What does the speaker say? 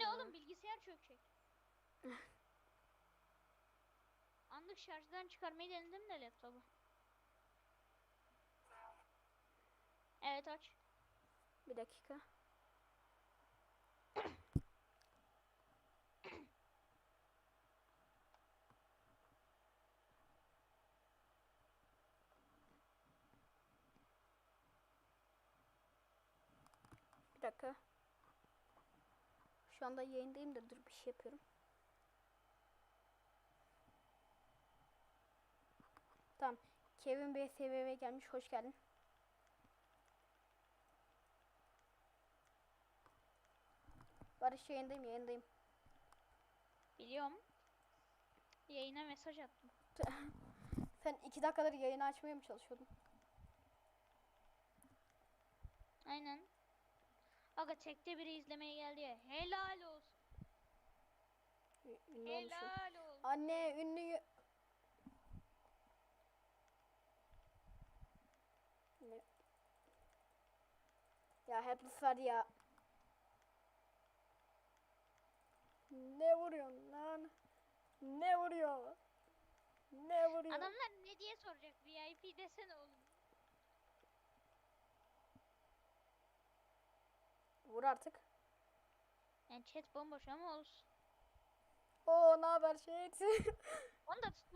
ne oğlum bilgisayar çökecek. Anlık şarjdan çıkarmayı denedim de laptopu. Evet aç. Bir dakika. Bir dakika. Şu anda yayındayım da dur bir şey yapıyorum. Tamam. Kevin Bey SVV gelmiş. Hoş geldin. Barış yayındayım yayındayım. Biliyorum. Yayına mesaj attım. Sen iki dakikadır yayını açmaya mı çalışıyordun? Aynen. Aga tekte biri izlemeye geldi ya. Helal olsun. Ünlü olmuşum. Helal olsun. Anne ünlü Ne? Ya Helpless var ya. Ne vuruyorsun lan? Ne vuruyor? Ne vuruyor? Adamlar ne diye soracak? VIP desene oğlum. Vur artık. Yani chat bomboş ama olsun. Oo ne haber şey? Onu da tutturamadım